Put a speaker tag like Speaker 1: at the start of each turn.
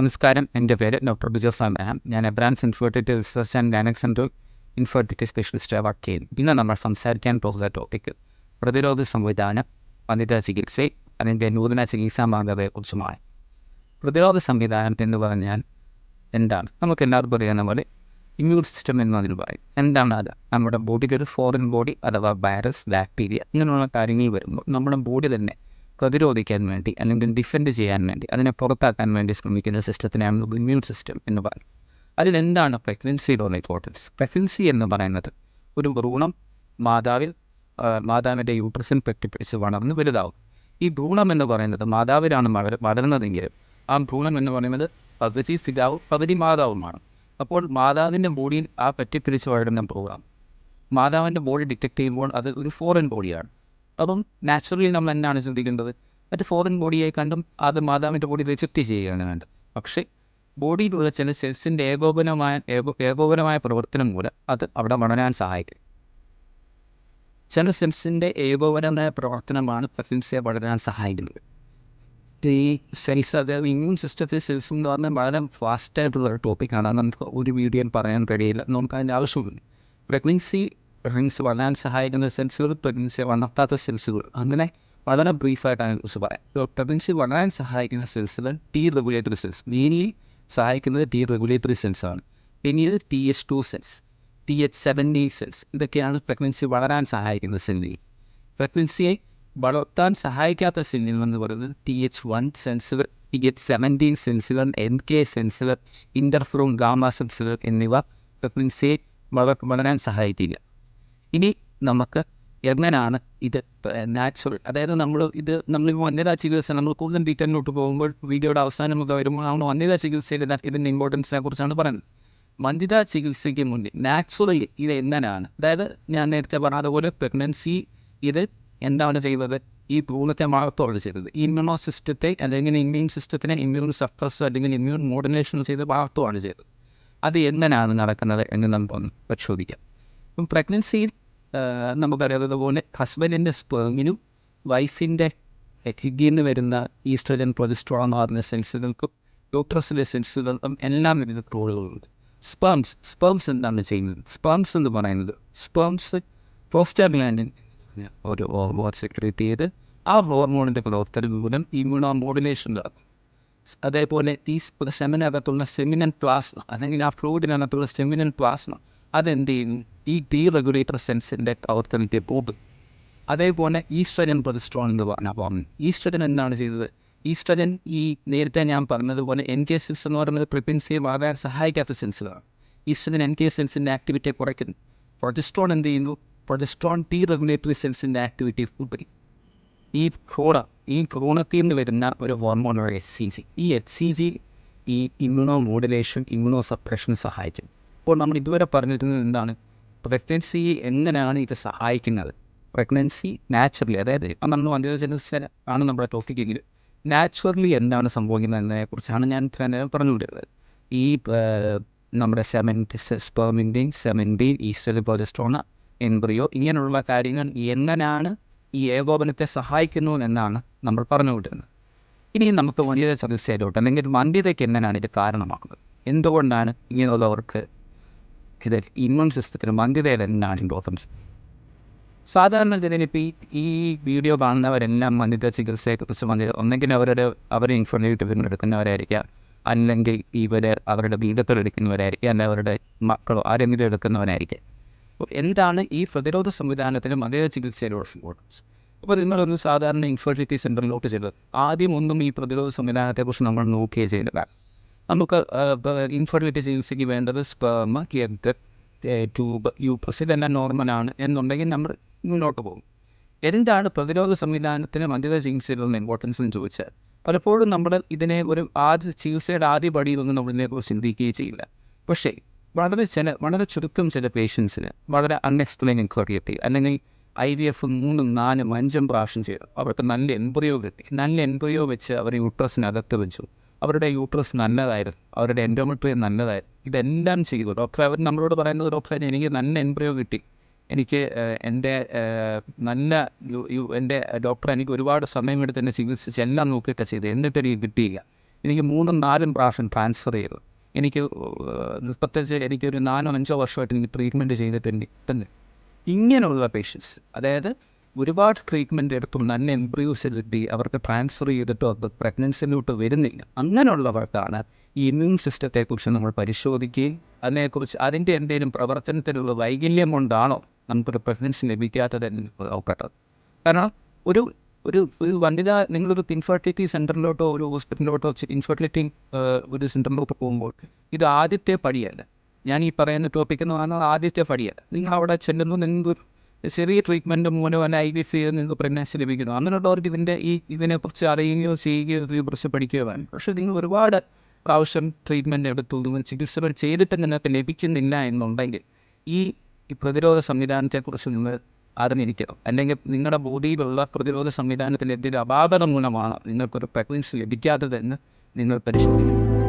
Speaker 1: നമസ്കാരം. എന്റെ പേര് ഡോക്ടർ ബിജോസ് അബ്രഹാം ഞാൻ Abrahams infertility research and gynaec centre infertility specialist work ചെയ്യുന്നു ഇന്ന് നമ്മൾ സംസാരിക്കാൻ പോകുന്ന ടോപ്പിക് പ്രതിരോധ സംവിധാനം വനിതാ ചികിത്സ അതിന്റെ നൂതന ചികിത്സാ മാർഗതയെക്കുറിച്ചുമാണ് പ്രതിരോധ സംവിധാനം എന്ന് പറഞ്ഞാൽ എന്താണ്? നമുക്ക് എല്ലാവർക്കും അറിയാവുന്ന പോലെ ഇമ്മ്യൂൺ സിസ്റ്റം എന്ന് അതിൽ പറയും എന്താണ് അത്? നമ്മുടെ ബോഡിക്ക് ഒരു ഫോറിൻ ബോഡി അഥവാ വൈറസ് ബാക്ടീരിയ ഇങ്ങനെയുള്ള കാര്യങ്ങൾ വരുമ്പോൾ നമ്മുടെ ബോഡി തന്നെ പ്രതിരോധിക്കാൻ വേണ്ടി അല്ലെങ്കിൽ ഡിഫെൻഡ് ചെയ്യാൻ വേണ്ടി അതിനെ പുറത്താക്കാൻ വേണ്ടി ശ്രമിക്കുന്ന സിസ്റ്റത്തിനാണ് ഇമ്മ്യൂൺ സിസ്റ്റം എന്ന് പറയുന്നത്. അതിലെന്താണ് പ്രഗ്നൻസിയിലുള്ള ഇമ്പോർട്ടൻസ് പ്രഗ്നൻസി എന്ന് പറയുന്നത് ഒരു ഭ്രൂണം മാതാവിൽ മാതാവിന്റെ യൂട്രസിൽ പെട്ടിപ്പിടിച്ച് വളർന്ന് വലുതാവും. ഈ ഭ്രൂണം എന്ന് പറയുന്നത് മാതാവിലാണ് വളർ വളരുന്നതെങ്കിലും ആ ഭ്രൂണം എന്ന് പറയുന്നത് പകുതി സ്ഥിതാവും പകുതി മാതാവുമാണ്. അപ്പോൾ മാതാവിന്റെ ബോഡിയിൽ ആ പറ്റിപ്പിടിച്ച് വളരുന്ന ഭ്രൂണം. മാതാവിന്റെ ബോഡി ഡിറ്റക്ട് ചെയ്യുമ്പോൾ അത് ഒരു ഫോറിൻ ബോഡിയാണ് അപ്പം നാച്ചുറലി നമ്മൾ എന്നാണ് ചിന്തിക്കേണ്ടത് മറ്റ് ഫോറിൻ ബോഡിയെ കണ്ടും അത് മാതാവിന്റെ ബോഡി റിജക്റ്റ് ചെയ്യുകയാണ് വേണ്ടത്. പക്ഷേ ബോഡിയിലുള്ള ചില സെൽസിന്റെ ഏകോപനമായ ഏകോ ഏകോപനമായ പ്രവർത്തനം മൂലം അത് അവിടെ വളരാൻ സഹായിക്കും. ചില സെൽസിന്റെ ഏകോപനമായ പ്രവർത്തനമാണ് പ്രസിൻസിയെ വളരാൻ സഹായിക്കുന്നത്. ഈ സെൽസ് അതായത് ഇമ്മ്യൂൺ സിസ്റ്റത്തിൽ സെൽസ് എന്ന് പറഞ്ഞാൽ വളരെ ഫാസ്റ്റായിട്ടുള്ള ഒരു ടോപ്പിക്കാണ് നമുക്ക് ഒരു വീഡിയോയിൽ പറയാൻ കഴിയില്ല. നമുക്ക് അതിന്റെ ആവശ്യമില്ല. പ്രഗ്നൻസി പ്രഗ്നൻസി വളരാൻ സഹായിക്കുന്ന സെൽസുകൾ പ്രഗ്നൻസി വളർത്താത്ത സെൽസുകൾ അങ്ങനെ വളരെ ബ്രീഫായിട്ടാണ് കുറിച്ച് പറയാം. പ്രഗ്നൻസി വളരാൻ സഹായിക്കുന്ന സെൽസുകൾ ടി റെഗുലേറ്ററി സെൽസ് മെയിൻലി സഹായിക്കുന്നത് ടി റെഗുലേറ്ററി സെൽസ് ആണ്. പിന്നീട് T H two cells T H seventy cells ഇതൊക്കെയാണ് പ്രഗ്നൻസി വളരാൻ സഹായിക്കുന്ന സെല്ലുകൾ പ്രഗ്നൻസിയെ വളർത്താൻ സഹായിക്കാത്ത സെല്ലുകൾ എന്ന് പറയുന്നത് ടി എച്ച് വൺ സെൻസുകൾ ടി എച്ച് സെവന്റീൻ സെൻസുകൾ എൻ കെ സെൻസുകൾ ഇന്റർഫ്രോൺ ഗാമ സെൻസുകൾ എന്നിവ പ്രഗ്നൻസിയെ വളരാൻ സഹായിക്കില്ല. ഇനി നമുക്ക് എങ്ങനെയാണ് ഇത് നാച്ചുറൽ അതായത് നമ്മൾ ഇത് നമ്മൾ വന്യതാ ചികിത്സ നമ്മൾ കൂടുതൽ ഡീറ്റെയിലോട്ട് പോകുമ്പോൾ വീഡിയോയുടെ അവസാനം ഒക്കെ വരുമ്പോൾ നമ്മൾ വന്യതാ ചികിത്സയിൽ ഇതിന്റെ ഇമ്പോർട്ടൻസിനെ കുറിച്ചാണ് പറയുന്നത്. വന്ധ്യതാ ചികിത്സയ്ക്ക് മുന്നിൽ നാച്ചുറലി ഇത് എങ്ങനെയാണ് അതായത് ഞാൻ നേരത്തെ പറഞ്ഞതുപോലെ പ്രഗ്നൻസി ഇത് എന്താണ് ചെയ്തത് ഈ ഭ്രൂണത്തെ വളർത്തുകയാണ് ചെയ്തത്. ഇമ്മ്യൂണോ സിസ്റ്റത്തെ അല്ലെങ്കിൽ ഇമ്മ്യൂൺ സിസ്റ്റത്തിനെ ഇമ്മ്യൂൺ സപ്രസ് അല്ലെങ്കിൽ ഇമ്മ്യൂൺ മോഡുലേഷൻ ചെയ്ത് വളർത്തുകയാണ് ചെയ്തത്. അത് എങ്ങനെയാണ് നടക്കുന്നത് എന്ന് നമുക്കൊന്ന് പരിശോധിക്കാം. അപ്പം പ്രഗ്നൻസിയിൽ നമുക്കറിയാവുന്നത് പോലെ ഹസ്ബൻഡിന്റെ സ്പേമിനും വൈഫിന്റെ എഗ്ഗിന്ന് വരുന്ന ഈസ്ട്രജൻ പ്രൊജസ്ട്രോൺ എന്ന് പറഞ്ഞ സെൻസുകൾക്കും ഡോക്ടേഴ്സിന്റെ സെൻസുകൾക്കും എല്ലാം വരുന്ന റോളുകളുണ്ട് സ്പേംസ് സ്പേംസ് എന്താണ് ചെയ്യുന്നത്? സ്പേംസ് എന്ന് പറയുന്നത് സ്പേംസ് പ്രോസ്റ്റാഗ്ലാൻഡിൻ ഒരു ഹോർമോൺ സെക്രേറ്റ് ചെയ്ത് ആ ഹോർമോണിന്റെ പ്രവർത്തനം മൂലം ഇമ്മ്യൂണോ മോഡുലേഷൻ നടക്കും അതേപോലെ ഈ സെമിനകത്തുള്ള സെമിനൻ പ്ലാസ്മ അല്ലെങ്കിൽ ആ ഫ്ലൂയിഡിനകത്തുള്ള സെമിനൻ പ്ലാസ്മ അതെന്ത് ചെയ്യുന്നു? ഈ ഡീ റെഗുലേറ്റർ സെൻസിന്റെ പ്രവർത്തനത്തെ പോകും അതേപോലെ ഈസ്ട്രജൻ പ്രൊജസ്ട്രോൺ എന്ന് പറഞ്ഞാൽ പറഞ്ഞു ഈസ്ട്രജൻ എന്താണ് ചെയ്തത്? ഈസ്ട്രജൻ ഈ നേരത്തെ ഞാൻ പറഞ്ഞതുപോലെ എൻ കെ സെൻസ് എന്ന് പറയുന്നത് പ്രിപ്പൻസിയെ വളരെ സഹായിക്കാത്ത സെൻസുകളാണ് ഈസ്ട്രജൻ എൻ കെ സെൻസിന്റെ ആക്ടിവിറ്റിയെ കുറയ്ക്കുന്നു. പ്രൊജസ്ട്രോൺ എന്ത് ചെയ്യുന്നു? പ്രൊജസ്ട്രോൺ ടി റെഗുലേറ്ററി സെൻസിന്റെ ആക്ടിവിറ്റി കൂട്ടി ഈ ക്രോണ ഈ ക്രോണത്തിൽ നിന്ന് വരുന്ന ഒരു ഹോർമോണാണ് എച്ച് സി ജി ഈ എച്ച് സി ജി ഈ ഇമ്മ്യൂണോ മോഡുലേഷൻ ഇമ്മ്യൂണോ സപ്രഷൻ സഹായിച്ചു അപ്പോൾ നമ്മൾ ഇതുവരെ പറഞ്ഞിരുന്നത് എന്താണ്? പ്രഗ്നൻസി എങ്ങനെയാണ് ഇത് സഹായിക്കുന്നത്? പ്രഗ്നൻസി നാച്ചുറലി അതായത് ഇപ്പം നമ്മൾ വന്ധ്യജനസ് ആണ് നമ്മുടെ ടോപ്പിക്കെങ്കിൽ നാച്ചുറലി എന്താണ് സംഭവിക്കുന്നത് എന്നതിനെക്കുറിച്ചാണ് ഞാൻ തന്നെ പറഞ്ഞുകൊണ്ടിരുന്നത്. ഈ നമ്മുടെ സെമന്റ് സ്പെർമിന്റെയും സെമന്റെയും ഈസ്റ്റർ പ്രൊജസ്ട്രോണ എംബ്രിയോ ഇങ്ങനെയുള്ള കാര്യങ്ങൾ എങ്ങനെയാണ് ഈ ഏകോപനത്തെ സഹായിക്കുന്നു എന്നാണ് നമ്മൾ പറഞ്ഞുകൊണ്ടിരുന്നത്. ഇനി നമുക്ക് വന്ധ്യത ചികിത്സയിലോട്ട് അല്ലെങ്കിൽ വന്ധ്യതയ്ക്ക് എങ്ങനെയാണ് ഇത് കാരണമാകുന്നത്? എന്തുകൊണ്ടാണ് ഇങ്ങനെയുള്ളവർക്ക് ഇത് ഇമ്മ്യൂൺ സിസ്റ്റത്തിന് എന്താണ് ഇമ്പോർട്ടൻസ് സാധാരണ ജനനിപ്പോൾ ഈ വീഡിയോ കാണുന്നവരെല്ലാം വന്ധ്യത ചികിത്സയെക്കുറിച്ച് വന്ധ്യത ഒന്നെങ്കിൽ അവരുടെ അവർ ഇൻഫോർമേറ്റീവ് എടുക്കുന്നവരായിരിക്കാം. അല്ലെങ്കിൽ ഇവർ അവരുടെ വീടത്തിൽ എടുക്കുന്നവരായിരിക്കാം. അല്ലെങ്കിൽ അവരുടെ മക്കളോ ആരെങ്കിലും എടുക്കുന്നവരായിരിക്കാം. അപ്പോൾ എന്താണ് ഈ പ്രതിരോധ സംവിധാനത്തിന് വന്ധ്യത ചികിത്സയിലുള്ള ഇമ്പോർട്ടൻസ് അപ്പോൾ നിങ്ങളൊന്ന് സാധാരണ ഇൻഫെർട്ടിലിറ്റി സെന്ററിലോട്ട് ചെയ്തത് ആദ്യം ഒന്നും ഈ പ്രതിരോധ സംവിധാനത്തെക്കുറിച്ച് നമ്മൾ നോക്കുകയേ ചെയ്യുന്നില്ല നമുക്ക് ഇൻഫെർട്ടിലിറ്റി ചികിത്സയ്ക്ക് വേണ്ടത് സ്പേമ എഗ് ട്യൂബ് യൂപ്രസ് ഇതെല്ലാം ആണ് എന്നുണ്ടെങ്കിൽ നമ്മൾ മുന്നോട്ട് പോകും. എന്താണ് പ്രതിരോധ സംവിധാനത്തിന് മധ്യത ചികിത്സയിലുള്ള ഇമ്പോർട്ടൻസ് എന്ന് ചോദിച്ചാൽ പലപ്പോഴും നമ്മൾ ഇതിനെ ഒരു ആദ്യ ചികിത്സയുടെ ആദ്യ പടിയിലൊന്നും നമ്മൾ ഇതിനെക്കുറിച്ച് ചിന്തിക്കുകയും ചെയ്യില്ല. പക്ഷേ വളരെ ചില വളരെ ചുരുക്കം ചില പേഷ്യൻസിന് വളരെ അൺഎക്സ്പ്ലെയിൻ ഇൻക്വറിയറ്റി അല്ലെങ്കിൽ ഐ വി എഫ് മൂന്നും നാലും അഞ്ചും പ്രാവശ്യം ചെയ്തു. അവർക്ക് നല്ല എൻബ്രിയോ കിട്ടി. നല്ല എൻബ്രിയോ വെച്ച് അവർ യൂട്രസിനകത്ത് വെച്ചു. അവരുടെ യൂട്രസ് നല്ലതായിരുന്നു. അവരുടെ എൻഡോമെട്രിയ നല്ലതായിരുന്നു. ഇതെല്ലാം ചെയ്തു. ഡോക്ടർ അവർ നമ്മളോട് പറയുന്നത് ഡോക്ടർ എനിക്ക് നല്ല എൻബ്രിയോ കിട്ടി. എനിക്ക് എന്റെ നല്ല എന്റെ ഡോക്ടർ എനിക്ക് ഒരുപാട് സമയമെടുത്ത് എന്നെ ചികിത്സിച്ച് എല്ലാം നോക്കിയിട്ട് ചെയ്തു എന്നിട്ട് എനിക്ക് കിട്ടിയില്ല. എനിക്ക് മൂന്നും നാലും പ്രാവശ്യം ട്രാൻസ്ഫർ ചെയ്തു. എനിക്ക് പ്രത്യേകിച്ച് എനിക്കൊരു നാലോ അഞ്ചോ വർഷമായിട്ട് എനിക്ക് ട്രീറ്റ്മെന്റ് ചെയ്തിട്ടുണ്ട്. കിട്ടുന്നു ഇങ്ങനെയുള്ള പേഷ്യൻസ് അതായത് ഒരുപാട് ട്രീറ്റ്മെന്റ് എടുത്തും നല്ല എംബ്രിയോസിലിറ്റി അവർക്ക് ട്രാൻസ്ഫർ ചെയ്തിട്ടോ അത് പ്രഗ്നൻസിലോട്ട് വരുന്നില്ല. അങ്ങനെയുള്ളവർക്കാണ് ഈ ഇമ്മ്യൂൺ സിസ്റ്റത്തെക്കുറിച്ച് നമ്മൾ പരിശോധിക്കുകയും അതിനെക്കുറിച്ച് അതിന്റെ എന്തെങ്കിലും പ്രവർത്തനത്തിലുള്ള വൈകല്യം കൊണ്ടാണോ നമുക്കൊരു പ്രഗ്നൻസി ലഭിക്കാത്തത് എന്ന് നോക്കട്ടത് കാരണം ഒരു ഒരു ഒരു വനിത നിങ്ങളൊരു ഇൻഫെർട്ടിലിറ്റി സെന്ററിലോട്ടോ ഒരു ഹോസ്പിറ്റലിലോട്ടോ ഇൻഫെർട്ടിലിറ്റി ഒരു സെന്ററിലോട്ട് പോകുമ്പോൾ ഇത് ആദ്യത്തെ പടിയല്ല. ഞാൻ ഈ പറയുന്ന ടോപ്പിക്കെന്ന് പറഞ്ഞാൽ ആദ്യത്തെ പടിയല്ല. നിങ്ങൾ അവിടെ ചെല്ലുന്നു നിങ്ങൾക്ക് ചെറിയ ട്രീറ്റ്മെന്റ് മൂലം ഐ വി സിയിൽ നിന്ന് പ്രഗ്നൻസി ലഭിക്കുന്നു. അങ്ങനെയുള്ളവർക്ക് ഇതിന്റെ ഈ ഇതിനെക്കുറിച്ച് അറിയുകയോ ചെയ്യുകയോ ഇതിനെക്കുറിച്ച് പഠിക്കുകയോ വേണം പക്ഷേ നിങ്ങൾ ഒരുപാട് പ്രാവശ്യം ട്രീറ്റ്മെന്റ് എടുത്തു നിങ്ങൾ ചികിത്സകൾ ചെയ്തിട്ട് നിങ്ങൾക്ക് ലഭിക്കുന്നില്ല എന്നുണ്ടെങ്കിൽ ഈ പ്രതിരോധ സംവിധാനത്തെക്കുറിച്ച് നിങ്ങൾ അറിഞ്ഞിരിക്കണം. അല്ലെങ്കിൽ നിങ്ങളുടെ ബോഡിയിലുള്ള പ്രതിരോധ സംവിധാനത്തിൽ എന്തെങ്കിലും അപാകത മൂലമാണ് നിങ്ങൾക്കൊരു പ്രഗ്നൻസി ലഭിക്കാത്തതെന്ന് നിങ്ങൾ പരിശോധിക്കണം.